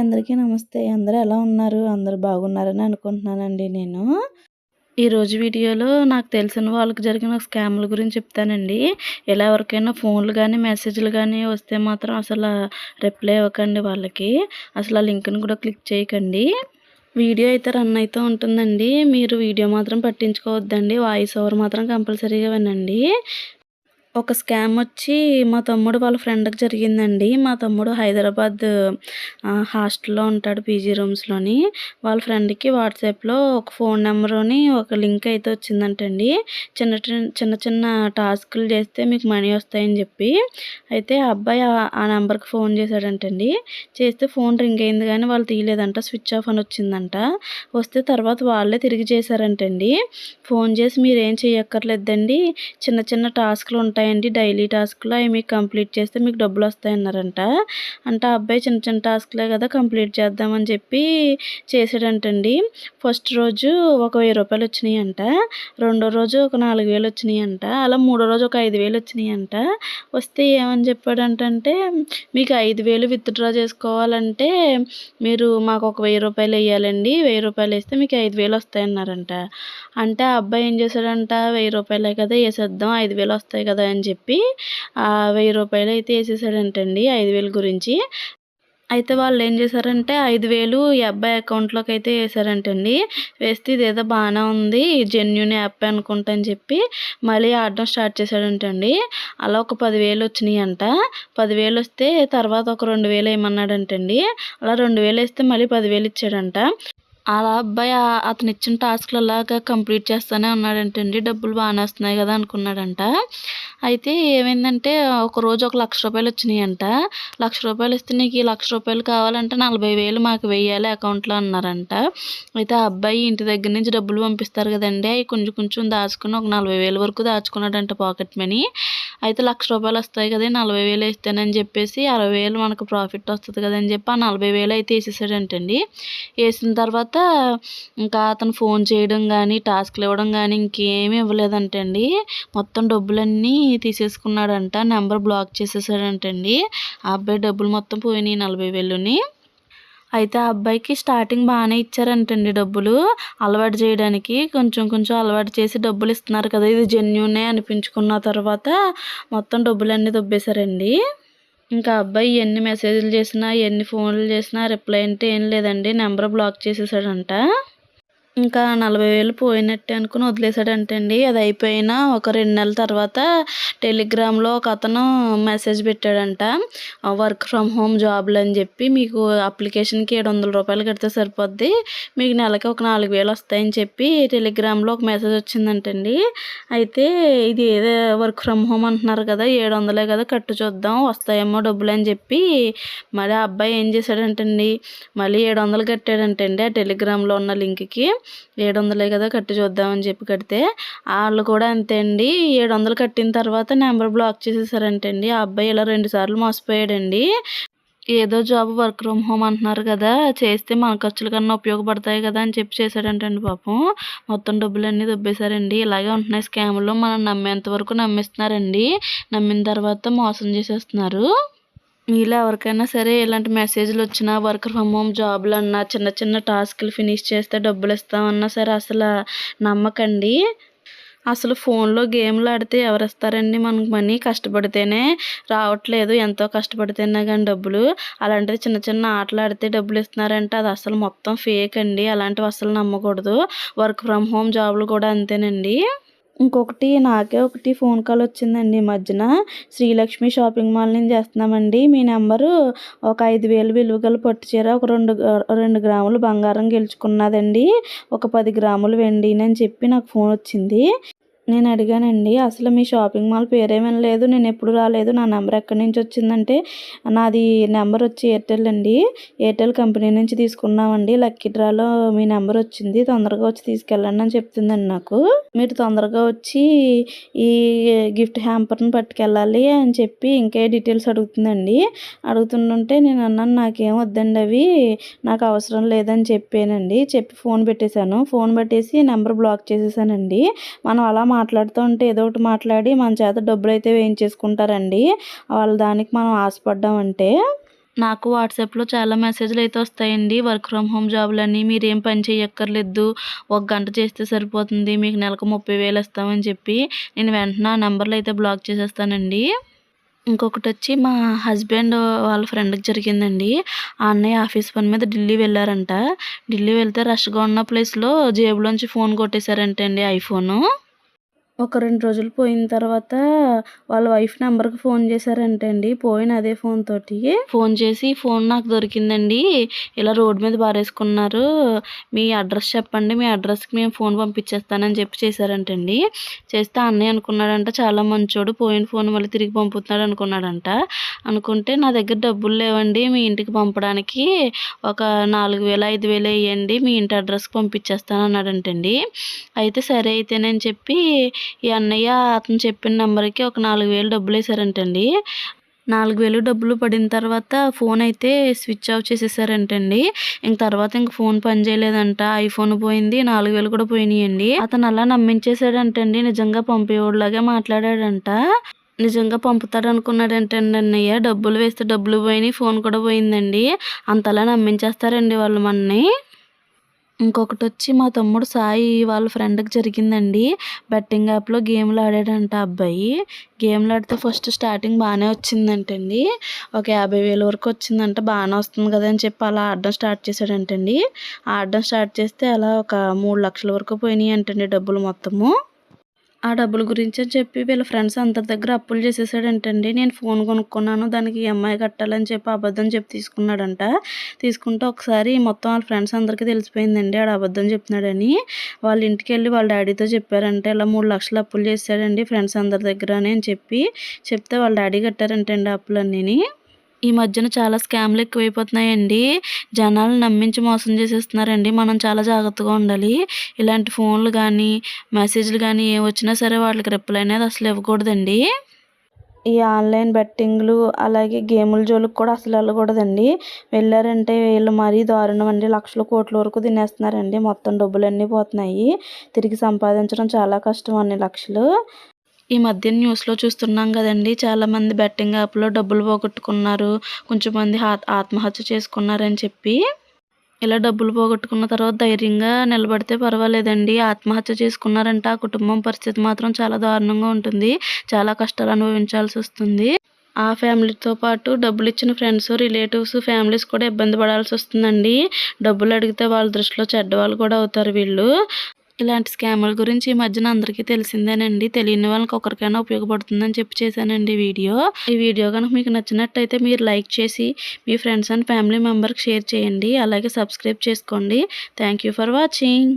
అందరికీ నమస్తే. అందరూ ఎలా ఉన్నారు? అందరూ బాగున్నారని అనుకుంటున్నానండి నేను. ఈరోజు వీడియోలో నాకు తెలిసిన వాళ్ళకి జరిగిన స్కామ్ల గురించి చెప్తానండి. ఇలా ఎవరికైనా ఫోన్లు కానీ మెసేజ్లు కానీ వస్తే మాత్రం అసలు రిప్లై ఇవ్వకండి వాళ్ళకి. అసలు ఆ లింక్ని కూడా క్లిక్ చేయకండి. వీడియో అయితే రన్ అయితే ఉంటుందండి. మీరు వీడియో మాత్రం పట్టించుకోవద్దండి. వాయిస్ ఓవర్ మాత్రం కంపల్సరీగా వినండి. ఒక స్కామ్ వచ్చి మా తమ్ముడు వాళ్ళ ఫ్రెండ్కి జరిగిందండి. మా తమ్ముడు హైదరాబాద్ హాస్టల్లో ఉంటాడు పీజీ రూమ్స్లోని. వాళ్ళ ఫ్రెండ్కి వాట్సాప్లో ఒక ఫోన్ నెంబర్ని ఒక లింక్ అయితే వచ్చిందంటండి. చిన్న చిన్న చిన్న టాస్కులు చేస్తే మీకు మనీ వస్తాయని చెప్పి. అయితే ఆ అబ్బాయి ఆ నెంబర్కి ఫోన్ చేశాడంటండి. చేస్తే ఫోన్ రింగ్ అయింది కానీ వాళ్ళు తీయలేదంట స్విచ్ ఆఫ్ అని వచ్చిందంట. వస్తే తర్వాత వాళ్ళే తిరిగి చేశారంటండి. ఫోన్ చేసి మీరు ఏం చేయక్కర్లేదండి. చిన్న చిన్న టాస్క్లు ఉంటాయి ఉంటాయండి డైలీ టాస్క్లు. అవి మీకు కంప్లీట్ చేస్తే మీకు డబ్బులు వస్తాయన్నారంట. అంటే ఆ అబ్బాయి చిన్న చిన్న టాస్క్లే కదా కంప్లీట్ చేద్దామని చెప్పి చేసాడంటండి. ఫస్ట్ రోజు ఒక వెయ్యి రూపాయలు వచ్చినాయి అంట రెండో రోజు ఒక నాలుగు వేలు వచ్చినాయి అంట అలా మూడో రోజు ఒక ఐదు వేలు వచ్చినాయి అంట వస్తే ఏమని చెప్పాడంటే మీకు ఐదు వేలు విత్డ్రా చేసుకోవాలంటే మీరు మాకు ఒక వెయ్యి రూపాయలు వేయాలండి. వెయ్యి రూపాయలు వేస్తే మీకు ఐదు వేలు వస్తాయన్నారంట. అంటే ఆ అబ్బాయి ఏం చేశాడంట వెయ్యి రూపాయలే కదా వేసేద్దాం. ఐదు వేలు వస్తాయి కదా అని చెప్పి వెయ్యి రూపాయలు అయితే వేసేసాడంటండి ఐదు వేలు గురించి. అయితే వాళ్ళు ఏం చేశారంటే ఐదు వేలు ఈ అబ్బాయి అకౌంట్లోకి అయితే వేసారంటండి. వేస్తే ఇదేదో బాగానే ఉంది జెన్యున్ యాప్ అనుకుంటా అని చెప్పి మళ్ళీ ఆడడం స్టార్ట్ చేశాడంటండి. అలా ఒక పదివేలు వచ్చినాయి అంట పదివేలు వస్తే తర్వాత ఒక రెండు వేలు వేయమన్నాడంటండి. అలా రెండు వేలు వేస్తే మళ్ళీ పదివేలు ఇచ్చాడంట. అలా అబ్బాయి అతను ఇచ్చిన టాస్క్లు అలాగా కంప్లీట్ చేస్తూనే ఉన్నాడంటండి డబ్బులు బాగానే వస్తున్నాయి కదా అనుకున్నాడంట. అయితే ఏమైందంటే ఒక రోజు ఒక లక్ష రూపాయలు వచ్చినాయంట. లక్ష రూపాయలు ఇస్తే నీకు ఈ లక్ష రూపాయలు కావాలంటే నలభై వేలు మాకు వెయ్యాలి అకౌంట్లో అన్నారంట. అయితే ఆ అబ్బాయి ఇంటి దగ్గర నుంచి డబ్బులు పంపిస్తారు కదండి. అవి కొంచెం కొంచెం దాచుకుని ఒక నలభై వేలు వరకు దాచుకున్నాడంట పాకెట్ మనీ. అయితే లక్ష రూపాయలు వస్తాయి కదా నలభై వేలు వేస్తానని చెప్పేసి అరవై వేలు మనకు ప్రాఫిట్ వస్తుంది కదని చెప్పి ఆ నలభై వేలు అయితే వేసేసాడంటండి వేసిన తర్వాత ఇంకా అతను ఫోన్ చేయడం కానీ టాస్క్లు ఇవ్వడం కానీ ఇంకేమీ ఇవ్వలేదంటండి. మొత్తం డబ్బులన్నీ తీసేసుకున్నాడంట నెంబర్ బ్లాక్ చేసేసాడంటండి. ఆ అబ్బాయి డబ్బులు మొత్తం పోయినాయి నలభై వేలుని. అయితే ఆ అబ్బాయికి స్టార్టింగ్ బాగానే ఇచ్చారంటండి డబ్బులు. అలవాటు చేయడానికి కొంచెం కొంచెం అలవాటు చేసి డబ్బులు ఇస్తున్నారు కదా ఇది జెన్యునే అనిపించుకున్న తర్వాత మొత్తం డబ్బులన్నీ దొబ్బేశారండి. ఇంకా అబ్బాయి ఎన్ని మెసేజ్లు చేసినా ఎన్ని ఫోన్లు చేసినా రిప్లై అంటే ఏం లేదండి నెంబర్ బ్లాక్ చేసేసాడంట. ఇంకా నలభై వేలు పోయినట్టే అనుకుని వదిలేశాడంటండి. అది అయిపోయిన ఒక రెండు నెలల తర్వాత టెలిగ్రామ్లో ఒక అతను మెసేజ్ పెట్టాడంట వర్క్ ఫ్రమ్ హోమ్ జాబ్లు అని చెప్పి మీకు అప్లికేషన్కి ఏడు వందల రూపాయలు కడితే సరిపోద్ది మీకు నెలకి ఒక నాలుగు వేలు వస్తాయని చెప్పి టెలిగ్రామ్లో ఒక మెసేజ్ వచ్చిందంటండి. అయితే ఇది ఏదో వర్క్ ఫ్రమ్ హోమ్ అంటున్నారు కదా ఏడు వందలే కదా కట్టు చూద్దాం వస్తాయేమో డబ్బులు అని చెప్పి మరి ఆ అబ్బాయి ఏం చేశాడంటండి మళ్ళీ ఏడు వందలు కట్టాడంటండి ఆ టెలిగ్రామ్లో ఉన్న లింక్కి. ఏడు వందలే కదా కట్టి చూద్దామని చెప్పి కడితే వాళ్ళు కూడా అంతే అండి. ఏడు వందలు కట్టిన తర్వాత నెంబర్ బ్లాక్ చేసేసారంటండి. ఆ అబ్బాయి ఇలా రెండు సార్లు మోసపోయాడండి. ఏదో జాబ్ వర్క్ ఫ్రమ్ హోమ్ అంటున్నారు కదా చేస్తే మన ఖర్చుల కన్నా ఉపయోగపడతాయి కదా అని చెప్పి చేశాడంటండి పాపం. మొత్తం డబ్బులన్నీ దొబ్బేశారండి. ఇలాగే ఉంటున్నాయి స్కామ్లో మనం నమ్మేంత వరకు నమ్మిస్తున్నారండి. నమ్మిన తర్వాత మోసం చేసేస్తున్నారు. మీలో ఎవరికైనా సరే ఇలాంటి మెసేజ్లు వచ్చినా వర్క్ ఫ్రమ్ హోమ్ జాబ్లు అన్నా చిన్న చిన్న టాస్క్లు ఫినిష్ చేస్తే డబ్బులు ఇస్తామన్నా సరే అసలు నమ్మకండి. అసలు ఫోన్లో గేమ్లు ఆడితే ఎవరు ఇస్తారండి మనకు మనీ కష్టపడితేనే రావట్లేదు. ఎంతో కష్టపడితేనే కానీ డబ్బులు. అలాంటిది చిన్న చిన్న ఆటలు ఆడితే డబ్బులు ఇస్తున్నారంటే అది అసలు మొత్తం ఫేక్ అండి. అలాంటివి అసలు నమ్మకూడదు. వర్క్ ఫ్రమ్ హోమ్ జాబులు కూడా అంతేనండి. ఇంకొకటి నాకే ఒకటి ఫోన్ కాల్ వచ్చిందండి ఈ మధ్యన. శ్రీలక్ష్మి షాపింగ్ మాల్ నుంచి చేస్తున్నామండి. మీ నెంబరు ఒక ఐదు వేలు విలువ గల పట్టు చీర ఒక రెండు రెండు గ్రాములు బంగారం గెలుచుకున్నదండి. ఒక పది గ్రాములు వెండి అని చెప్పి నాకు ఫోన్ వచ్చింది. నేను అడిగానండి అసలు మీ షాపింగ్ మాల్ పేరేమీ లేదు నేను ఎప్పుడు రాలేదు నా నెంబర్ ఎక్కడి నుంచి వచ్చిందంటే నాది నెంబర్ వచ్చి ఎయిర్టెల్ అండి. ఎయిర్టెల్ కంపెనీ నుంచి తీసుకున్నామండి. లక్కీ డ్రాలో మీ నెంబర్ వచ్చింది తొందరగా వచ్చి తీసుకెళ్ళండి అని చెప్తుందండి నాకు. మీరు తొందరగా వచ్చి ఈ గిఫ్ట్ హ్యాంపర్ని పట్టుకెళ్ళాలి అని చెప్పి ఇంకే డీటెయిల్స్ అడుగుతుందండి. అడుగుతుంటే నేను అన్నాను నాకేం వద్దండి అవి నాకు అవసరం లేదని చెప్పానండి. చెప్పి ఫోన్ పెట్టేశాను. ఫోన్ పెట్టేసి నెంబర్ బ్లాక్ చేసేసానండి. మనం అలా మాట్లాడుతూ ఉంటే ఏదో ఒకటి మాట్లాడి మన చేత డబ్బులు అయితే వేయించేసుకుంటారండి. వాళ్ళ దానికి మనం ఆశపడ్డామంటే నాకు వాట్సాప్లో చాలా మెసేజ్లు అయితే వస్తాయండి. వర్క్ ఫ్రమ్ హోమ్ జాబులని మీరేం పని చేయక్కర్లేదు ఒక గంట చేస్తే సరిపోతుంది. మీకు నెలకు ముప్పై వేలు ఇస్తామని చెప్పి నేను వెంటనే ఆ నెంబర్లు అయితే బ్లాక్ చేసేస్తానండి. ఇంకొకటి వచ్చి మా హస్బెండ్ వాళ్ళ ఫ్రెండ్కి జరిగిందండి. ఆ అన్నయ్య ఆఫీస్ పని మీద ఢిల్లీ వెళ్ళారంట. ఢిల్లీ వెళ్తే రష్గా ఉన్న ప్లేస్లో జేబులోంచి ఫోన్ కొట్టేశారంట అండి ఐఫోను ఒక రెండు రోజులు పోయిన తర్వాత వాళ్ళ వైఫ్ నెంబర్కి ఫోన్ చేశారంట అండి పోయిన అదే ఫోన్ తోటి. ఫోన్ చేసి ఫోన్ నాకు దొరికిందండి. ఇలా రోడ్డు మీద బారేసుకున్నారు మీ అడ్రస్ చెప్పండి మీ అడ్రస్కి మేము ఫోన్ పంపించేస్తానని చెప్పి చేశారంటండి. చేస్తే అన్నయ్య అనుకున్నాడంట చాలా మంచోడు పోయిన ఫోన్ మళ్ళీ తిరిగి పంపుతున్నాడు అనుకున్నాడంట. అనుకుంటే నా దగ్గర డబ్బులు లేవండి మీ ఇంటికి పంపడానికి ఒక నాలుగు వేలు ఐదు వేలు వేయండి మీ ఇంటి అడ్రస్కి పంపించేస్తాను అన్నాడంటండి. అయితే సరే అయితేనని చెప్పి ఈ అన్నయ్య అతను చెప్పిన నెంబర్కి ఒక నాలుగు వేలు డబ్బులు వేసారంటండి. నాలుగు వేలు డబ్బులు పడిన తర్వాత ఫోన్ అయితే స్విచ్ ఆఫ్ చేసేసారంటండి. ఇంక తర్వాత ఇంక ఫోన్ పని చేయలేదంట. ఐఫోన్ పోయింది నాలుగు వేలు కూడా పోయినాయండి. అతను అలా నమ్మించేసాడంటండి నిజంగా పంపేవాడిలాగే మాట్లాడాడంట. నిజంగా పంపుతాడు అనుకున్నాడంటండి అన్నయ్య. డబ్బులు వేస్తే డబ్బులు పోయినాయి ఫోన్ కూడా పోయిందండి. అంతలా నమ్మించేస్తారండి వాళ్ళు మనని ఇంకొకటి వచ్చి మా తమ్ముడు సాయి వాళ్ళ ఫ్రెండ్కి జరిగిందండి. బెట్టింగ్ యాప్లో గేమ్లు ఆడాడంట అబ్బాయి. గేమ్లు ఆడితే ఫస్ట్ స్టార్టింగ్ బాగానే వచ్చిందంటండి. ఒక యాభై వేల వరకు వచ్చిందంట బాగానే వస్తుంది కదా అని చెప్పి అలా ఆడడం స్టార్ట్ చేశాడంటండి. ఆడడం స్టార్ట్ చేస్తే అలా ఒక మూడు లక్షల వరకు పోయినాయి అంటండి డబ్బులు మొత్తము. ఆ డబ్బుల గురించి అని చెప్పి వీళ్ళ ఫ్రెండ్స్ అందరి దగ్గర అప్పులు చేసేసాడంటండి. నేను ఫోన్ కొనుక్కున్నాను దానికి ఈఎంఐ కట్టాలని చెప్పి అబద్ధం చెప్పి తీసుకున్నాడంట. తీసుకుంటే ఒకసారి మొత్తం వాళ్ళ ఫ్రెండ్స్ అందరికీ తెలిసిపోయిందండి ఆడ అబద్ధం చెప్తున్నాడని వాళ్ళ ఇంటికి వెళ్ళి వాళ్ళ డాడీతో చెప్పారంటే ఇలా మూడు లక్షలు అప్పులు చేశాడండి ఫ్రెండ్స్ అందరి దగ్గర అని చెప్పి. చెప్తే వాళ్ళ డాడీ కట్టారంటండి అప్పులన్నీ ఈ మధ్యన చాలా స్కామ్లు ఎక్కువైపోతున్నాయండి. జనాలు నమ్మించి మోసం చేసేస్తున్నారండి. మనం చాలా జాగ్రత్తగా ఉండాలి. ఇలాంటి ఫోన్లు కానీ మెసేజ్లు కానీ ఏం వచ్చినా సరే వాళ్ళకి రిప్లై అనేది అసలు ఇవ్వకూడదండి. ఈ ఆన్లైన్ బెట్టింగ్లు అలాగే గేముల జోలికి కూడా అసలు వెళ్ళకూడదండి. వెళ్ళారంటే వీళ్ళు మరీ దారుణం అండి. లక్షల కోట్ల వరకు తినేస్తున్నారండి. మొత్తం డబ్బులన్నీ పోతున్నాయి. తిరిగి సంపాదించడం చాలా కష్టం అన్ని లక్షలు. ఈ మధ్య న్యూస్లో చూస్తున్నాం కదండి. చాలామంది బెట్టింగ్ యాప్లో డబ్బులు పోగొట్టుకున్నారు. కొంచెం మంది ఆత్మహత్య చేసుకున్నారని చెప్పి. ఇలా డబ్బులు పోగొట్టుకున్న తర్వాత ధైర్యంగా నిలబడితే పర్వాలేదండి. ఆత్మహత్య చేసుకున్నారంటే ఆ కుటుంబం పరిస్థితి మాత్రం చాలా దారుణంగా ఉంటుంది. చాలా కష్టాలు అనుభవించాల్సి వస్తుంది. ఆ ఫ్యామిలీతో పాటు డబ్బులు ఇచ్చిన ఫ్రెండ్స్ రిలేటివ్స్ ఫ్యామిలీస్ కూడా ఇబ్బంది పడాల్సి వస్తుందండి. డబ్బులు అడిగితే వాళ్ళ దృష్టిలో చెడ్డవాళ్ళు కూడా అవుతారు వీళ్ళు. ఇలాంటి స్కాముల గురించి ఈ మధ్యన అందరికీ తెలిసిందేనండి. తెలియని వాళ్ళకి ఒకరికైనా ఉపయోగపడుతుందని చెప్పి చేశానండి వీడియో. ఈ వీడియో కనుక మీకు నచ్చినట్టయితే మీరు లైక్ చేసి మీ ఫ్రెండ్స్ అండ్ ఫ్యామిలీ మెంబర్కి షేర్ చేయండి. అలాగే సబ్స్క్రైబ్ చేసుకోండి. Thank for watching.